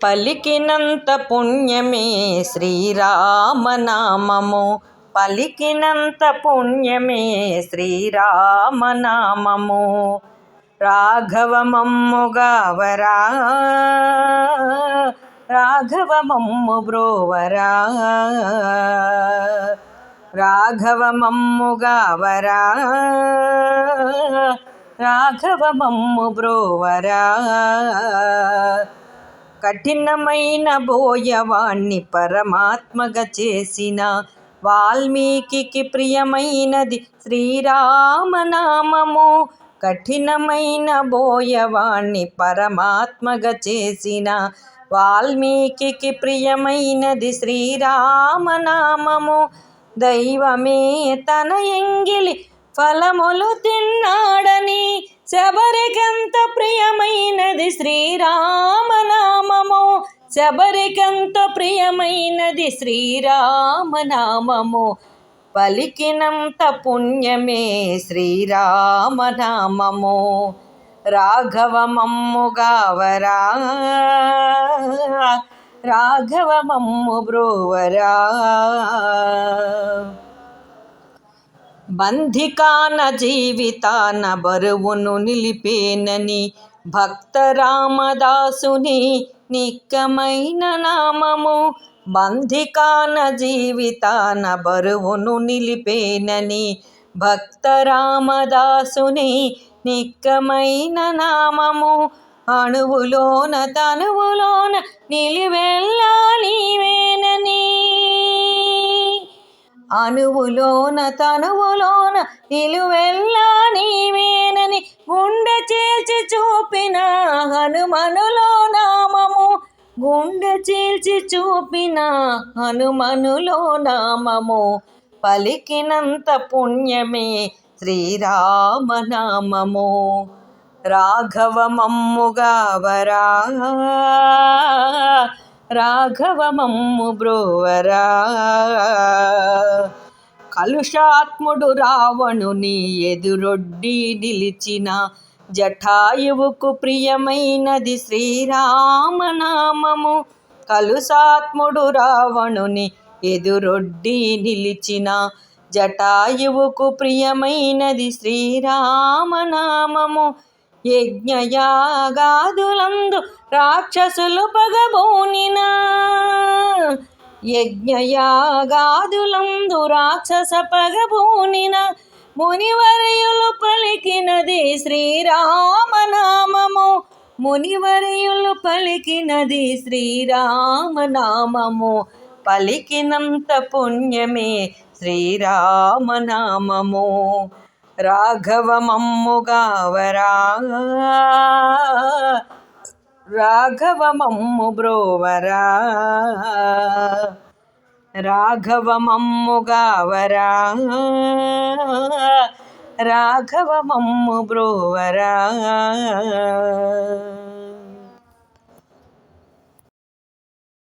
పలికినంత పుణ్యమే శ్రీరామనామము పలికినంత పుణ్యమే శ్రీరామనామము రాఘవమమ్ముగావరా రాఘవమమ్ము బ్రోవరా రాఘవమమ్ముగావరా రాఘవమమ్ము బ్రోవరా కఠినమైన బోయవాణ్ణి పరమాత్మగా చేసిన వాల్మీకి ప్రియమైనది శ్రీరామనామము. కఠినమైన బోయవాణ్ణి పరమాత్మగా చేసిన వాల్మీకి ప్రియమైనది శ్రీరామనామము. దైవమే తన ఎంగిలి ఫలములు తిన్నాడని శబరికంత ప్రియమైనది శ్రీరామనామము శబరికంత ప్రియమైనది శ్రీరామనామము. పలికినంత పుణ్యమే శ్రీరామనామము. రాఘవమమ్ముగావరా రాఘవమమ్ము బ్రోవరా. బంధికాన జీవితాన బరువును నిలిపేనని భక్త రామదాసుని నిక్కమైన నామము బంధికాన జీవితాన బరువును నిలిపేనని భక్త రామదాసుని నిక్కమైన నామము. అణువులోన తనువులోన నిలివెల్లా నీవేనని అణువులోన తనువులోన నిలువెల్లా నీవేనని గుండె చేసి చూపిన హనుమనులోనా చీల్చి చూపిన హనుమనులో నామము పలికినంత పుణ్యమే శ్రీరామనామము. రాఘవమమ్ముగావరా రాఘవమమ్ము బ్రోవరా. కలుషాత్ముడు రావణుని ఎదురొడ్డి నిలిచిన జఠాయువుకు ప్రియమైనది శ్రీరామనామము. కలుసాత్ముడు రావణుని ఎదురొడ్డి నిలిచిన జటాయువుకు ప్రియమైనది శ్రీరామనామము. యజ్ఞయాగాదులందు రాక్షసులు పగబోనిన. యజ్ఞయాగాదులందు రాక్షస పగబోనిన. మునివరయులు పలికినది శ్రీరామనామము. మునివరయులు పలికినది శ్రీరామనామము. పలికినంత పుణ్యమే శ్రీరామనామము. రాఘవమమ్ముగావరా రాఘవమమ్ము బ్రోవరా. రాఘవమమ్ముగావరా రాఘవమమ్ము బ్రోవరా.